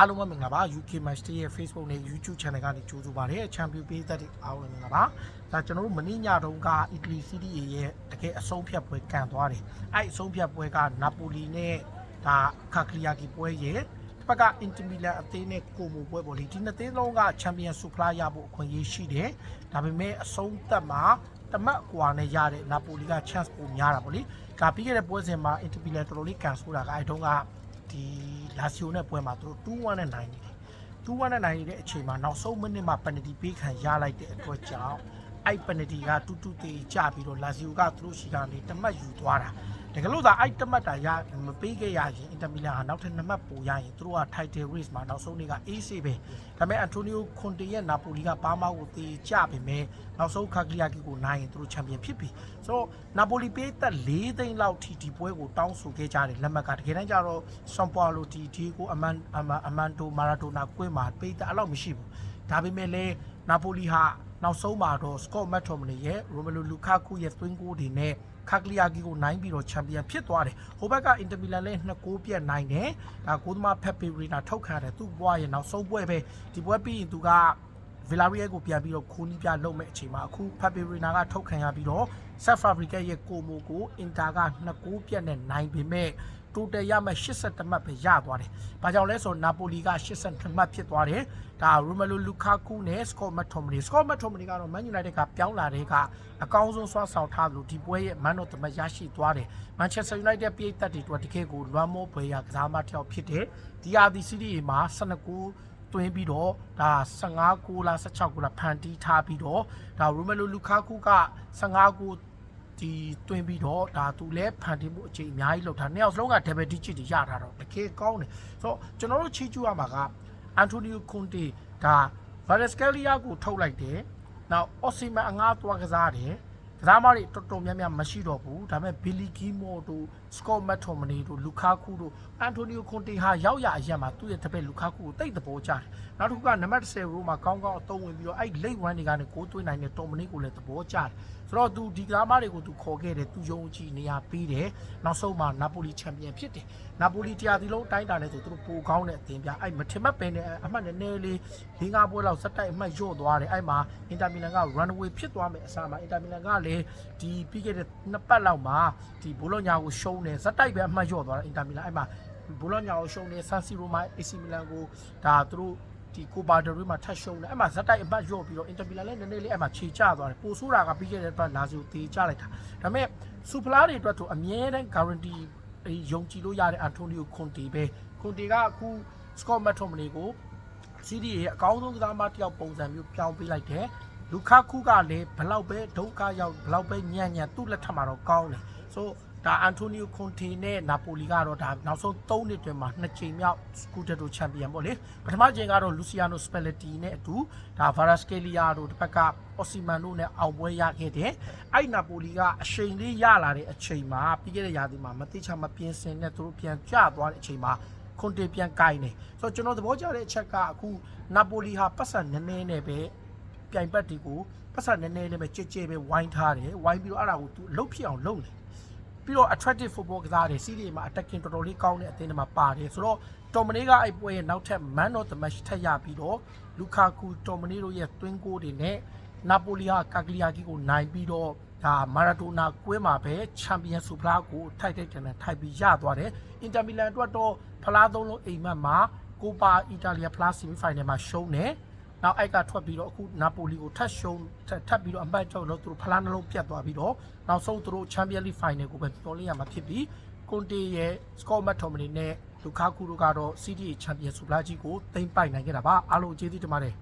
အားလုံးပဲမင်္ဂလာပါ UK Match Day ရဲ့ Facebook နဲ့ YouTube Channel ကနေကြိုဆိုပါရစေ။ Champion ပေးသက်တွေအားလုံးမင်္ဂလာပါ။ဒါကျွန်တော်တို့မနေ့ညတုန်းက Italy City A ရဲ့တကယ်အဆုံးဖြတ်ပွဲကန်သွားတယ်။အဲ့အဆုံးဖြတ်ပွဲက Napoli နဲ့ဒါ Cagliari ပွဲရဲ့တစ်ဖက်က Inter Milan အသင်းနဲ့ကိုမိုပွဲပေါ့လေဒီနှစ်သင်းလုံးက Champion Super ရဖို့အခွင့်အရေးရှိတယ်။ဒါပေမဲ့အဆုံးသက်မှာတမတ်ကွာနဲ့ရတဲ့ Napoli က chance ပိုများတာပေါ့လေ။ဒါပြီးခဲ့တဲ့ပွဲစဉ်မှာ Inter Milan တော်တော်လေးကန်ဆိုးတာကအဲ့တုန်းက ဒီလာစီယိုနဲ့ပွဲမှာသူတို့2-1နဲ့နိုင်နေတယ်။2-1နဲ့နိုင်နေတဲ့အချိန်မှာနောက်ဆုံးမိနစ်မှာပယ်နတီပေးခံရလိုက်တဲ့အတွက်ကြောင့်အဲ့ပယ်နတီကတူတူတေးကြပြီးတော့လာစီယိုကသူတို့ရှိကနေတမတ်ယူသွားတာ။ တကယ်လို့သာအဲ့တမတ်တာရမပေးခဲ့ရရင်အင်တာမီလန်ဟာနောက်ထပ်2မှတ်ပိုရရင်သူတို့က title race မှာနောက်ဆုံးနေ့က AC ပဲ။ဒါပေမဲ့အန်တိုနီယိုခွန်တေရဲ့နာပိုလီကပါမောက်ကိုတေးကြပေမဲ့နောက်ဆုံးခါကလီယာကီကိုနိုင်ရင်သူတို့ချန်ပီယံဖြစ်ပြီ။ဆိုတော့နာပိုလီပေးသက်၄သိန်းလောက်ထိဒီပွဲကိုတောင်းဆိုခဲ့ကြတယ်လက်မှတ်ကတကယ်တမ်းကျတော့ဆွန်ပွာလိုဒီဒီကိုအမန်အမန်အမန်တိုမာရာဒိုနာကွင်းမှာပေးသက်အဲ့လောက်မရှိဘူး။ဒါပေမဲ့လည်းနာပိုလီဟာ နောက်ဆုံးမှာတော့စကော့မက်ထော်မနီရဲ့ရိုမလိုလူကာကူရဲ့သွင်းကိုတွေနဲ့ခါကလီယာဂီကိုနိုင်ပြီးတော့ချန်ပီယံဖြစ်သွားတယ်။ဟိုဘက်ကအင်တာမီလန်လည်း2ဂိုးပြတ်နိုင်တယ်။ဒါကိုသမားဖက်ပီရီနာထုတ်ခံရတယ်သူ့ဘွားရဲ့နောက်ဆုံးပွဲပဲဒီပွဲပြီးရင်သူကဗီလာရီယယ်ကိုပြန်ပြီးတော့ခိုးနီးပြလုပ်မဲ့အချိန်မှာအခုဖက်ပီရီနာကထုတ်ခံရပြီးတော့ဆက်ဖာဘရီကရဲ့ကိုမိုကိုအင်တာက2ဂိုးပြတ်နဲ့နိုင်ပေမဲ့ တိုတယ်ရမဲ့82မှတ်ပဲရသွားတယ်။ဘာကြောင့်လဲဆိုတော့နာပိုလီက82မှတ်ဖြစ်သွားတယ်။ဒါရိုမလိုလူကာကူနဲ့စကော့မက်ထော်မနီစကော့မက်ထော်မနီကတော့မန်ယူနိုက်တက်ကပြောင်းလာတဲ့ကအကောင်းဆုံးဆွမ်းဆောင်ထားလို့ဒီပွဲရဲ့မန်တော်တမတ်ရရှိသွားတယ်။မန်ချက်စတာယူနိုက်တက်ပြည်သက်တွေတို့တကယ်ကိုလွမ်းမိုးပွဲရကစားမတစ်ယောက်ဖြစ်တယ်။ဒီအာဒီစီးရီးမှာ12ကိုတွင်းပြီးတော့ဒါ15ကိုလား16ကိုလားဖန်တီးထားပြီးတော့ဒါရိုမလိုလူကာကူက15ကို ဒီတွင်းပြီးတော့ဒါသူလည်းဖန်တီးမှုအချိန်အများကြီးလောက်ထားနှစ်ယောက်စလုံးက double digit တွေရထားတော့တကယ်ကောင်းတယ်ဆိုတော့ကျွန်တော်တို့ချီးကျူးရမှာကအန်တိုနီယိုကွန်တေဒါဗာရက်စကယ်လီယာကိုထုတ်လိုက်တယ်နောက်အော့စီမန်အငားသွားကစားတယ် ကစားမတွေတော်တော်များများမရှိတော့ဘူးဒါပေမဲ့ဘီလီဂီမိုတို့စကော့မက်ထော်မနီတို့လူကာကူတို့အန်တိုနီယိုကွန်တေဟာရောက်ရအရက်မှာသူ့ရဲ့တပည့်လူကာကူကိုတိတ်တဘောကြတယ်နောက်တစ်ခုကနံပါတ်10ရိုးမှာကောင်းကောင်းအသုံးဝင်ပြီးတော့အဲ့လိတ်ဝမ်တွေကနေကိုးသွင်းနိုင်တဲ့တော်မနီကိုလည်းတဘောကြတယ်ဆိုတော့သူဒီကစားမတွေကိုသူခေါ်ခဲ့တယ်သူယုံကြည်နေရပေးတယ်နောက်ဆုံးမှာနာပိုလီချန်ပီယံဖြစ်တယ်နာပိုလီတရားဒီလုံးအတိုင်းတာနဲ့ဆိုသူတို့ပိုကောင်းတဲ့အသင်းပြအဲ့မထင်မှတ်ပင်နဲ့အမှတ်နည်းနည်းလေး၄၅ပွဲလောက်စက်တိုက်အမှတ်ညော့သွားတယ်အဲ့မှာအင်တာမီလန်က runaway ဖြစ်သွားမယ်အစားမှာအင်တာမီလန်ကလည်းဒီပြီးခဲ့တဲ့နှစ်ပတ်လောက်မှာဒီဘိုလိုညာကိုရှုံးတယ်စက်တိုက်ပဲအမှတ်ညော့သွားတယ်အင်တာမီလန်အဲ့မှာဘိုလိုညာကိုရှုံးတယ်ဆန်စီရိုမှာ AC မီလန်ကိုဒါသူတို့ဒီကိုပါဒရီမှာထတ်ရှုံးတယ်အဲ့မှာဇက်တိုက်အပတ်ရော့ပြီးတော့အင်တာမီလန်လည်းနည်းနည်းလေးအဲ့မှာခြေချသွားတယ်ပိုဆိုးတာကပြီးခဲ့တဲ့အတွက်လာဇီယိုတေးချလိုက်တာဒါပေမဲ့စူဖလားတွေအတွက်တော့အမြဲတမ်း guarantee ယုံကြည်လို့ရတဲ့အန်တိုနီယိုခွန်တီပဲခွန်တီကအခုစကော့မက်ထော်မနီကိုစီးဒီရဲ့အကောင်းဆုံးကစားမတစ်ယောက်ပုံစံမျိုးပြောင်းပေးလိုက်တယ် လူခါခုကလည်းဘလောက်ပဲဒုက္ခရောက်ဘလောက်ပဲညံ့ညံ့သူ့လက်ထက်မှာတော့ကောင်းတယ်ဆိုဒါအန်တိုနီယိုခွန်တီနဲ့နာပိုလီကတော့ဒါနောက်ဆုံး3နှစ်တွင်မှာ2ချိန်မြောက်စကူတက်တိုချန်ပီယံပေါ့လေပထမချိန်ကတော့လူစီယာနိုစပယ်လက်တီနဲ့အတူဒါဗာရာစကယ်လီယာတို့တစ်ဖက်ကအော်စီမန်တို့နဲ့အောင်ပွဲရခဲ့တယ်အဲ့နာပိုလီကအချိန်လေးရလာတဲ့အချိန်မှာပြီးခဲ့တဲ့ရာသီမှာမတိချမပြင်းစင်နဲ့သူတို့ပြန်ကျသွားတဲ့အချိန်မှာခွန်တေပြန်ကိုင်းနေဆိုတော့ကျွန်တော်သဘောကျတဲ့အချက်ကအခုနာပိုလီဟာပတ်စံနည်းနည်းနဲ့ပဲ ပြိုင်ပတ်တီကိုပတ်စံနည်းနည်းနဲ့ပဲကြဲကြဲပဲဝိုင်းထားတယ်ဝိုင်းပြီးတော့အဲ့ဒါကိုသူလှုပ်ဖြစ်အောင်လုပ်နေပြီးတော့ attractive football ကစားတယ်စီးရီမှာ attacking တော်တော်လေးကောင်းတဲ့အသင်းတွေမှာပါတယ်ဆိုတော့တော်မနီကအဲ့ပွဲရဲ့နောက်ထပ် man of the match ထက်ရပြီးတော့လူကာကူတော်မနီတို့ရဲ့သွင်းကိုတွေနဲ့နာပိုလီဟာကာဂလီယာကီကိုနိုင်ပြီးတော့ဒါမာရာဒိုနာကွင်းမှာပဲချန်ပီယံဆူဖလားကိုထိုက်ထိုက်တန်တန်ထိုက်ပြီးရသွားတယ်အင်တာမီလန်အတွက်တော့ဖလားသုံးလုံးအိမ်မက်မှာကိုပါအီတာလီယာဖလားဆီမီဖိုင်နယ်မှာရှုံးတယ် နောက်အိုက်ကထွက်ပြီးတော့အခုနာပိုလီကိုထပ်ရှုံးထပ်ပြီးတော့အမှတ်ချုပ်လို့သူတို့ဖလားနှလုံးပြတ်သွားပြီးတော့နောက်ဆုံးသူတို့ချန်ပီယံလိဖိုင်နယ်ကိုပဲပြောလို့ရမှာဖြစ်ပြီးကွန်တေရဲ့စကော့မတ်ထော်မနီနဲ့လူကာကူတို့ကတော့ CDA ချန်ပီယံဆူဖလားကြီးကိုသိမ်းပိုက်နိုင်ခဲ့တာပါအားလုံးကျေးဇူးတင်ပါတယ်